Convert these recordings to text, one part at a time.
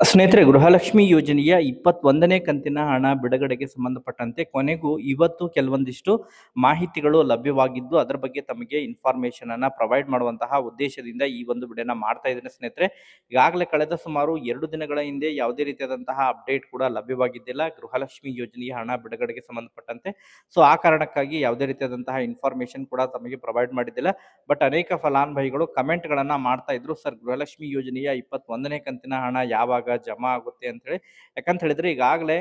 ಸ್ನೇಹಿತರೆ, ಗೃಹಲಕ್ಷ್ಮಿ ಯೋಜನೆಯ ಇಪ್ಪತ್ತೊಂದನೇ ಕಂತಿನ ಹಣ ಬಿಡುಗಡೆಗೆ ಸಂಬಂಧಪಟ್ಟಂತೆ ಕೊನೆಗೂ ಇವತ್ತು ಕೆಲವೊಂದಿಷ್ಟು ಮಾಹಿತಿಗಳು ಲಭ್ಯವಾಗಿದ್ದು, ಅದರ ಬಗ್ಗೆ ತಮಗೆ ಇನ್ಫಾರ್ಮೇಶನ್ ಅನ್ನ ಪ್ರೊವೈಡ್ ಮಾಡುವಂತಹ ಉದ್ದೇಶದಿಂದ ಈ ಒಂದು ವಿಡಿಯೋನ ಮಾಡ್ತಾ ಇದ್ದೇನೆ ಸ್ನೇಹಿತರೆ. ಈಗಾಗಲೇ ಕಳೆದ ಸುಮಾರು ಎರಡು ದಿನಗಳ ಹಿಂದೆ ಯಾವುದೇ ರೀತಿಯಾದಂತಹ ಅಪ್ಡೇಟ್ ಕೂಡ ಲಭ್ಯವಾಗಿದ್ದಿಲ್ಲ. ಗೃಹಲಕ್ಷ್ಮಿ ಯೋಜನೆಯ ಹಣ ಬಿಡುಗಡೆಗೆ ಸಂಬಂಧಪಟ್ಟಂತೆ. ಸೊ ಆ ಕಾರಣಕ್ಕಾಗಿ ಯಾವುದೇ ರೀತಿಯಾದಂತಹ ಇನ್ಫಾರ್ಮೇಶನ್ ಕೂಡ ತಮಗೆ ಪ್ರೊವೈಡ್ ಮಾಡಿದ್ದಿಲ್ಲ. ಬಟ್ ಅನೇಕ ಫಲಾನುಭವಿಗಳು ಕಮೆಂಟ್ ಗಳನ್ನ ಮಾಡ್ತಾ ಇದ್ರು, ಸರ್, ಗೃಹಲಕ್ಷ್ಮಿ ಯೋಜನೆಯ ಇಪ್ಪತ್ತೊಂದನೇ ಕಂತಿನ ಹಣ ಯಾವಾಗ ಜಮಾ ಆಗುತ್ತೆ ಅಂತ ಹೇಳಿ. ಯಾಕಂತ ಹೇಳಿದ್ರೆ ಈಗಾಗಲೇ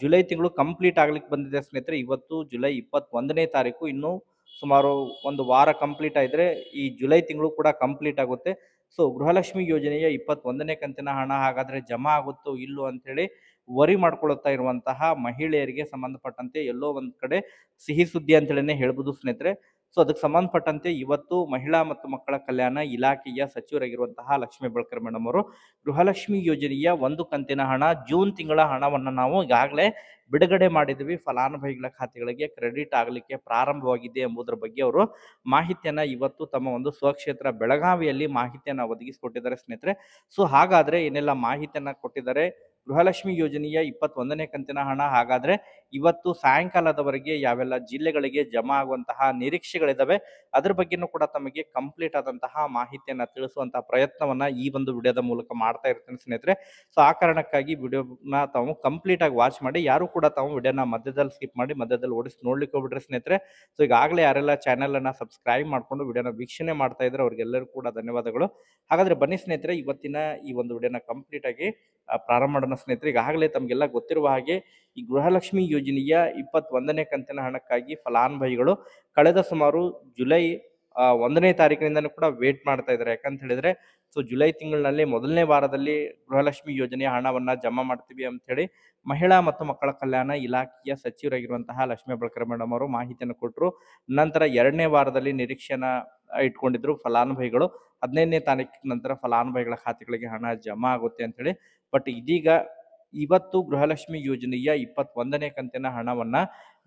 ಜುಲೈ ತಿಂಗಳು ಕಂಪ್ಲೀಟ್ ಆಗ್ಲಿಕ್ಕೆ ಬಂದಿದೆ ಸ್ನೇಹಿತರೆ. ಇವತ್ತು ಜುಲೈ ಇಪ್ಪತ್ತೊಂದನೇ ತಾರೀಕು. ಇನ್ನು ಸುಮಾರು ಒಂದು ವಾರ ಕಂಪ್ಲೀಟ್ ಆಯಿದ್ರೆ ಈ ಜುಲೈ ತಿಂಗಳು ಕೂಡ ಕಂಪ್ಲೀಟ್ ಆಗುತ್ತೆ. ಸೊ, ಗೃಹಲಕ್ಷ್ಮಿ ಯೋಜನೆಯ ಇಪ್ಪತ್ತೊಂದನೇ ಕಂತಿನ ಹಣ ಹಾಗಾದ್ರೆ ಜಮಾ ಆಗುತ್ತೋ ಇಲ್ಲೋ ಅಂತ ಹೇಳಿ ವರಿ ಮಾಡ್ಕೊಳ್ತಾ ಇರುವಂತಹ ಮಹಿಳೆಯರಿಗೆ ಸಂಬಂಧಪಟ್ಟಂತೆ ಎಲ್ಲೋ ಒಂದು ಕಡೆ ಸಿಹಿ ಸುದ್ದಿ ಅಂತೇಳಿನೇ ಹೇಳ್ಬೋದು ಸ್ನೇಹಿತರೆ. ಸೊ ಅದಕ್ಕೆ ಸಂಬಂಧಪಟ್ಟಂತೆ ಇವತ್ತು ಮಹಿಳಾ ಮತ್ತು ಮಕ್ಕಳ ಕಲ್ಯಾಣ ಇಲಾಖೆಯ ಸಚಿವರಾಗಿರುವಂತಹ ಲಕ್ಷ್ಮೀ ಬಳ್ಕರ್ ಮೇಡಮ್ ಅವರು ಗೃಹಲಕ್ಷ್ಮಿ ಯೋಜನೆಯ ಒಂದು ಕಂತಿನ ಹಣ ಜೂನ್ ತಿಂಗಳ ಹಣವನ್ನು ನಾವು ಈಗಾಗಲೇ ಬಿಡುಗಡೆ ಮಾಡಿದ್ವಿ ಫಲಾನುಭವಿಗಳ ಖಾತೆಗಳಿಗೆ ಕ್ರೆಡಿಟ್ ಆಗಲಿಕ್ಕೆ ಪ್ರಾರಂಭವಾಗಿದೆ ಎಂಬುದರ ಬಗ್ಗೆ ಅವರು ಮಾಹಿತಿಯನ್ನು ಇವತ್ತು ತಮ್ಮ ಒಂದು ಸ್ವಕ್ಷೇತ್ರ ಬೆಳಗಾವಿಯಲ್ಲಿ ಮಾಹಿತಿಯನ್ನ ಒದಗಿಸಿಕೊಟ್ಟಿದ್ದಾರೆ ಸ್ನೇಹಿತರೆ. ಸೊ ಹಾಗಾದ್ರೆ ಏನೆಲ್ಲ ಮಾಹಿತಿಯನ್ನು ಕೊಟ್ಟಿದ್ದಾರೆ? ಗೃಹಲಕ್ಷ್ಮಿ ಯೋಜನೆಯ ಇಪ್ಪತ್ತೊಂದನೇ ಕಂತಿನ ಹಣ. ಹಾಗಾದ್ರೆ ಇವತ್ತು ಸಾಯಂಕಾಲದವರೆಗೆ ಯಾವೆಲ್ಲ ಜಿಲ್ಲೆಗಳಿಗೆ ಜಮಾ ಆಗುವಂತಹ ನಿರೀಕ್ಷೆಗಳಿದಾವೆ, ಅದ್ರ ಬಗ್ಗೆನೂ ಕೂಡ ತಮಗೆ ಕಂಪ್ಲೀಟ್ ಆದಂತಹ ಮಾಹಿತಿಯನ್ನ ತಿಳಿಸುವಂತಹ ಪ್ರಯತ್ನವನ್ನ ಈ ಒಂದು ವಿಡಿಯೋದ ಮೂಲಕ ಮಾಡ್ತಾ ಇರ್ತೇನೆ ಸ್ನೇಹಿತರೆ. ಸೊ ಆ ಕಾರಣಕ್ಕಾಗಿ ವಿಡಿಯೋನ ತಾವು ಕಂಪ್ಲೀಟ್ ಆಗಿ ವಾಚ್ ಮಾಡಿ, ಯಾರು ಕೂಡ ತಾವು ವಿಡಿಯೋನ ಮಧ್ಯದಲ್ಲಿ ಸ್ಕಿಪ್ ಮಾಡಿ, ಮಧ್ಯದಲ್ಲಿ ಓಡಿಸಿ ನೋಡ್ಲಿಕ್ಕೆ ಹೋಗ್ಬಿಟ್ರೆ ಸ್ನೇಹಿತರೆ. ಸೊ ಈಗಾಗಲೇ ಯಾರೆಲ್ಲ ಚಾನೆಲ್ ಅನ್ನ ಸಬ್ಸ್ಕ್ರೈಬ್ ಮಾಡ್ಕೊಂಡು ವಿಡಿಯೋನ ವೀಕ್ಷಣೆ ಮಾಡ್ತಾ ಇದ್ರೆ ಅವ್ರಿಗೆಲ್ಲರೂ ಕೂಡ ಧನ್ಯವಾದಗಳು. ಹಾಗಾದ್ರೆ ಬನ್ನಿ ಸ್ನೇಹಿತರೆ, ಇವತ್ತಿನ ಈ ಒಂದು ವಿಡಿಯೋನ ಕಂಪ್ಲೀಟ್ ಆಗಿ ಪ್ರಾರಂಭ ಮಾಡೋಣ. ಸ್ನೇಹಿತರೆ ಈಗಾಗಲೇ ತಮಗೆಲ್ಲ ಗೊತ್ತಿರುವ ಹಾಗೆ ಈ ಗೃಹಲಕ್ಷ್ಮಿ ಯೋಜನೆಯ ಇಪ್ಪತ್ತೊಂದನೇ ಕಂತಿನ ಹಣಕ್ಕಾಗಿ ಫಲಾನುಭವಿಗಳು ಕಳೆದ ಸುಮಾರು ಜುಲೈ ಒಂದನೇ ತಾರೀಕಿನಿಂದನೂ ಕೂಡ ವೇಟ್ ಮಾಡ್ತಾ ಇದ್ದಾರೆ. ಯಾಕಂತ ಹೇಳಿದ್ರೆ ಸೊ ಜುಲೈ ತಿಂಗಳಿನಲ್ಲಿ ಮೊದಲನೇ ವಾರದಲ್ಲಿ ಗೃಹಲಕ್ಷ್ಮಿ ಯೋಜನೆಯ ಹಣವನ್ನ ಜಮಾ ಮಾಡ್ತೀವಿ ಅಂತ ಹೇಳಿ ಮಹಿಳಾ ಮತ್ತು ಮಕ್ಕಳ ಕಲ್ಯಾಣ ಇಲಾಖೆಯ ಸಚಿವರಾಗಿರುವಂತಹ ಲಕ್ಷ್ಮೀ ಬಳಕರ್ ಮೇಡಮ್ ಅವರು ಮಾಹಿತಿಯನ್ನು ಕೊಟ್ಟರು ನಂತರ ಎರಡನೇ ವಾರದಲ್ಲಿ ನಿರೀಕ್ಷೆನ ಇಟ್ಕೊಂಡಿದ್ರು ಫಲಾನುಭವಿಗಳು. ಹದಿನೈದನೇ ತಾರೀಕು ನಂತರ ಫಲಾನುಭವಿಗಳ ಖಾತೆಗಳಿಗೆ ಹಣ ಜಮಾ ಆಗುತ್ತೆ ಅಂತ ಹೇಳಿ. ಬಟ್ ಇದೀಗ ಇವತ್ತು ಗೃಹಲಕ್ಷ್ಮಿ ಯೋಜನೆಯ ಇಪ್ಪತ್ತೊಂದನೇ ಕಂತಿನ ಹಣವನ್ನ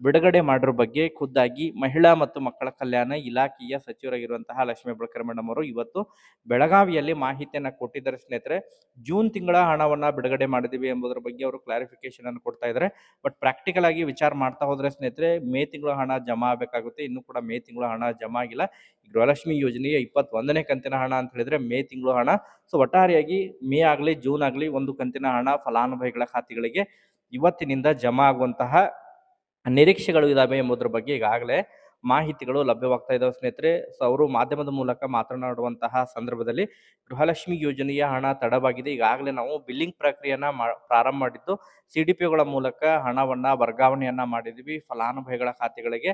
ಬಿಡುಗಡೆ ಮಾಡಿರೋ ಬಗ್ಗೆ ಖುದ್ದಾಗಿ ಮಹಿಳಾ ಮತ್ತು ಮಕ್ಕಳ ಕಲ್ಯಾಣ ಇಲಾಖೆಯ ಸಚಿವರಾಗಿರುವಂತಹ ಲಕ್ಷ್ಮೀ ಬಳಕರ್ ಮೇಡಮ್ ಅವರು ಇವತ್ತು ಬೆಳಗಾವಿಯಲ್ಲಿ ಮಾಹಿತಿಯನ್ನು ಕೊಟ್ಟಿದ್ದಾರೆ. ಸ್ನೇಹಿತರೆ, ಜೂನ್ ತಿಂಗಳ ಹಣವನ್ನ ಬಿಡುಗಡೆ ಮಾಡಿದೀವಿ ಎಂಬುದರ ಬಗ್ಗೆ ಅವರು ಕ್ಲಾರಿಫಿಕೇಶನ್ ಅನ್ನು ಕೊಡ್ತಾ ಇದ್ದಾರೆ. ಬಟ್ ಪ್ರಾಕ್ಟಿಕಲ್ ಆಗಿ ವಿಚಾರ ಮಾಡ್ತಾ ಹೋದ್ರೆ ಸ್ನೇಹಿತರೆ, ಮೇ ತಿಂಗಳ ಹಣ ಜಮಾ ಆಗಬೇಕಾಗುತ್ತೆ. ಇನ್ನು ಕೂಡ ಮೇ ತಿಂಗಳ ಹಣ ಜಮಾ ಆಗಿಲ್ಲ. ಗೃಹಲಕ್ಷ್ಮಿ ಯೋಜನೆಯ ಇಪ್ಪತ್ತೊಂದನೇ ಕಂತಿನ ಹಣ ಅಂತ ಹೇಳಿದ್ರೆ ಮೇ ತಿಂಗಳು ಹಣ. ಸೊ ಒಟ್ಟಾರೆಯಾಗಿ ಮೇ ಆಗಲಿ, ಜೂನ್ ಆಗಲಿ ಒಂದು ಕಂತಿನ ಹಣ ಫಲಾನುಭವಿಗಳ ಖಾತೆಗಳಿಗೆ ಇವತ್ತಿನಿಂದ ಜಮಾ ಆಗುವಂತಹ ನಿರೀಕ್ಷೆಗಳು ಇದಾವೆ ಎಂಬುದರ ಬಗ್ಗೆ ಈಗಾಗಲೇ ಮಾಹಿತಿಗಳು ಲಭ್ಯವಾಗ್ತಾ ಇದ್ದಾವೆ ಸ್ನೇಹಿತರೆ. ಸೊ ಅವರು ಮಾಧ್ಯಮದ ಮೂಲಕ ಮಾತನಾಡುವಂತಹ ಸಂದರ್ಭದಲ್ಲಿ ಗೃಹಲಕ್ಷ್ಮಿ ಯೋಜನೆಯ ಹಣ ತಡವಾಗಿದೆ. ಈಗಾಗಲೇ ನಾವು ಬಿಲ್ಲಿಂಗ್ ಪ್ರಕ್ರಿಯೆಯನ್ನ ಪ್ರಾರಂಭ ಮಾಡಿದ್ದು ಸಿ ಮೂಲಕ ಹಣವನ್ನ ವರ್ಗಾವಣೆಯನ್ನ ಮಾಡಿದ್ವಿ ಫಲಾನುಭವಿಗಳ ಖಾತೆಗಳಿಗೆ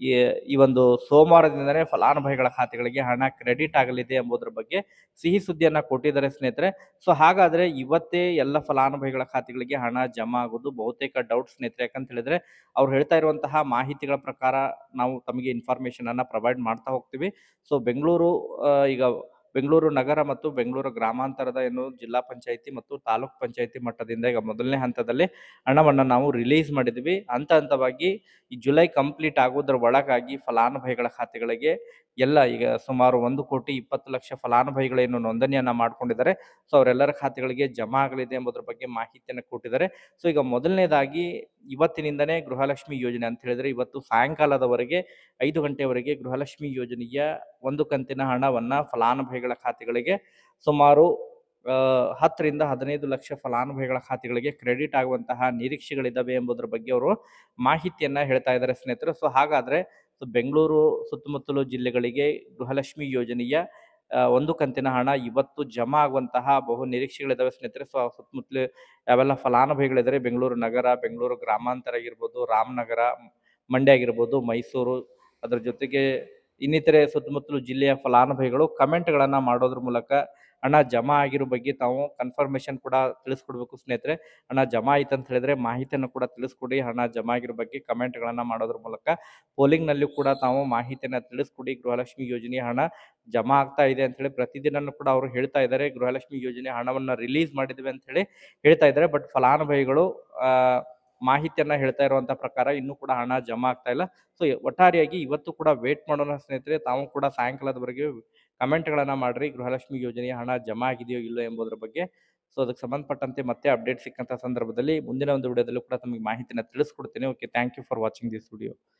ಈ ಈ ಒಂದು ಸೋಮವಾರದಿಂದಲೇ ಫಲಾನುಭವಿಗಳ ಖಾತೆಗಳಿಗೆ ಹಣ ಕ್ರೆಡಿಟ್ ಆಗಲಿದೆ ಎಂಬುದರ ಬಗ್ಗೆ ಸಿಹಿ ಸುದ್ದಿಯನ್ನು ಕೊಟ್ಟಿದ್ದಾರೆ ಸ್ನೇಹಿತರೆ. ಸೊ, ಹಾಗಾದರೆ ಇವತ್ತೇ ಎಲ್ಲ ಫಲಾನುಭವಿಗಳ ಖಾತೆಗಳಿಗೆ ಹಣ ಜಮಾ ಆಗೋದು ಬಹುತೇಕ ಡೌಟ್ ಸ್ನೇಹಿತರೆ. ಯಾಕಂತ ಹೇಳಿದ್ರೆ ಅವ್ರು ಹೇಳ್ತಾ ಇರುವಂತಹ ಮಾಹಿತಿಗಳ ಪ್ರಕಾರ ನಾವು ತಮಗೆ ಇನ್ಫಾರ್ಮೇಷನನ್ನು ಪ್ರೊವೈಡ್ ಮಾಡ್ತಾ ಹೋಗ್ತೀವಿ. ಸೊ, ಬೆಂಗಳೂರು ಈಗ ಬೆಂಗಳೂರು ನಗರ ಮತ್ತು ಬೆಂಗಳೂರು ಗ್ರಾಮಾಂತರದ ಏನು ಜಿಲ್ಲಾ ಪಂಚಾಯಿತಿ ಮತ್ತು ತಾಲೂಕ್ ಪಂಚಾಯಿತಿ ಮಟ್ಟದಿಂದ ಈಗ ಮೊದಲನೇ ಹಂತದಲ್ಲಿ ಹಣವನ್ನು ನಾವು ರಿಲೀಸ್ ಮಾಡಿದ್ವಿ ಹಂತ ಹಂತವಾಗಿ ಈ ಜುಲೈ ಕಂಪ್ಲೀಟ್ ಆಗೋದ್ರ ಒಳಗಾಗಿ ಫಲಾನುಭವಿಗಳ ಖಾತೆಗಳಿಗೆ ಎಲ್ಲ ಈಗ ಸುಮಾರು ಒಂದು ಕೋಟಿ ಇಪ್ಪತ್ತು ಲಕ್ಷ ಫಲಾನುಭವಿಗಳೇನು ನೋಂದಣಿಯನ್ನು ಮಾಡಿಕೊಂಡಿದ್ದಾರೆ. ಸೊ ಅವರೆಲ್ಲರ ಖಾತೆಗಳಿಗೆ ಜಮಾ ಆಗಲಿದೆ ಎಂಬುದರ ಬಗ್ಗೆ ಮಾಹಿತಿಯನ್ನು ಕೊಟ್ಟಿದ್ದಾರೆ. ಸೊ ಈಗ ಮೊದಲನೇದಾಗಿ ಇವತ್ತಿನಿಂದನೇ ಗೃಹಲಕ್ಷ್ಮಿ ಯೋಜನೆ ಅಂತ ಹೇಳಿದ್ರೆ ಇವತ್ತು ಸಾಯಂಕಾಲದವರೆಗೆ ಐದು ಗಂಟೆವರೆಗೆ ಗೃಹಲಕ್ಷ್ಮಿ ಯೋಜನೆಯ ಒಂದು ಕಂತಿನ ಹಣವನ್ನು ಫಲಾನುಭವಿಗಳ ಖಾತೆಗಳಿಗೆ ಸುಮಾರು ಹತ್ತರಿಂದ ಹದಿನೈದು ಲಕ್ಷ ಫಲಾನುಭವಿಗಳ ಖಾತೆಗಳಿಗೆ ಕ್ರೆಡಿಟ್ ಆಗುವಂತಹ ನಿರೀಕ್ಷೆಗಳಿದ್ದಾವೆ ಎಂಬುದರ ಬಗ್ಗೆ ಅವರು ಮಾಹಿತಿಯನ್ನ ಹೇಳ್ತಾ ಇದ್ದಾರೆ ಸ್ನೇಹಿತರು. ಸೊ ಹಾಗಾದ್ರೆ ಸೊ ಬೆಂಗಳೂರು ಸುತ್ತಮುತ್ತಲು ಜಿಲ್ಲೆಗಳಿಗೆ ಗೃಹಲಕ್ಷ್ಮಿ ಯೋಜನೆಯ ಒಂದು ಕಂತಿನ ಹಣ ಇವತ್ತು ಜಮಾ ಆಗುವಂತಹ ಬಹು ನಿರೀಕ್ಷೆಗಳಿದ್ದಾವೆ ಸ್ನೇಹಿತರೆ. ಸೊ ಸುತ್ತಮುತ್ತಲು ಯಾವೆಲ್ಲ ಫಲಾನುಭವಿಗಳಿದ್ದಾರೆ? ಬೆಂಗಳೂರು ನಗರ, ಬೆಂಗಳೂರು ಗ್ರಾಮಾಂತರ ಆಗಿರ್ಬೋದು, ರಾಮನಗರ, ಮಂಡ್ಯ ಆಗಿರ್ಬೋದು, ಮೈಸೂರು, ಅದರ ಜೊತೆಗೆ ಇನ್ನಿತರೆ ಸುತ್ತಮುತ್ತಲು ಜಿಲ್ಲೆಯ ಫಲಾನುಭವಿಗಳು ಕಮೆಂಟ್ಗಳನ್ನು ಮಾಡೋದ್ರ ಮೂಲಕ ಹಣ ಜಮಾ ಆಗಿರೋ ಬಗ್ಗೆ ತಾವು ಕನ್ಫರ್ಮೇಶನ್ ಕೂಡ ತಿಳಿಸ್ಕೊಡ್ಬೇಕು ಸ್ನೇಹಿತರೆ. ಹಣ ಜಮಾ ಆಯ್ತು ಅಂತ ಹೇಳಿದ್ರೆ ಮಾಹಿತಿಯನ್ನು ಕೂಡ ತಿಳಿಸ್ಕೊಡಿ. ಹಣ ಜಮಾ ಆಗಿರೋ ಬಗ್ಗೆ ಕಮೆಂಟ್ಗಳನ್ನು ಮಾಡೋದ್ರ ಮೂಲಕ ಪೋಲಿಂಗ್ನಲ್ಲಿ ಕೂಡ ತಾವು ಮಾಹಿತಿಯನ್ನು ತಿಳಿಸ್ಕೊಡಿ. ಗೃಹಲಕ್ಷ್ಮಿ ಯೋಜನೆ ಹಣ ಜಮಾ ಆಗ್ತಾ ಇದೆ ಅಂತ ಹೇಳಿ ಕೂಡ ಅವರು ಹೇಳ್ತಾ ಇದ್ದಾರೆ ಗೃಹಲಕ್ಷ್ಮಿ ಯೋಜನೆ ಹಣವನ್ನು ರಿಲೀಸ್ ಮಾಡಿದ್ವಿ ಅಂತ ಹೇಳಿ ಹೇಳ್ತಾ ಇದ್ದಾರೆ ಬಟ್ ಫಲಾನುಭವಿಗಳು ಮಾಹಿತಿಯನ್ನ ಹೇಳ್ತಾ ಇರುವಂತ ಪ್ರಕಾರ ಇನ್ನೂ ಕೂಡ ಹಣ ಜಮಾ ಆಗ್ತಾ ಇಲ್ಲ. ಸೊ ಒಟ್ಟಾರೆಯಾಗಿ ಇವತ್ತು ಕೂಡ ವೇಟ್ ಮಾಡೋಣ ಸ್ನೇಹಿತರೆ. ತಾವು ಕೂಡ ಸಾಯಂಕಾಲದವರೆಗೆ ಕಮೆಂಟ್ಗಳನ್ನ ಮಾಡಿರಿ. ಗೃಹಲಕ್ಷ್ಮಿ ಯೋಜನೆಯ ಹಣ ಜಮಾ ಆಗಿದೆಯೋ ಇಲ್ಲೋ ಎಂಬುದರ ಬಗ್ಗೆ. ಸೊ ಅದಕ್ಕೆ ಸಂಬಂಧಪಟ್ಟಂತೆ ಮತ್ತೆ ಅಪ್ಡೇಟ್ ಸಿಕ್ಕಂಥ ಸಂದರ್ಭದಲ್ಲಿ ಮುಂದಿನ ಒಂದು ವಿಡಿಯೋದಲ್ಲೂ ಕೂಡ ತಮಗೆ ಮಾಹಿತಿನ ತಿಳಿಸ್ಕೊಡ್ತೀನಿ. Okay thank you for watching this video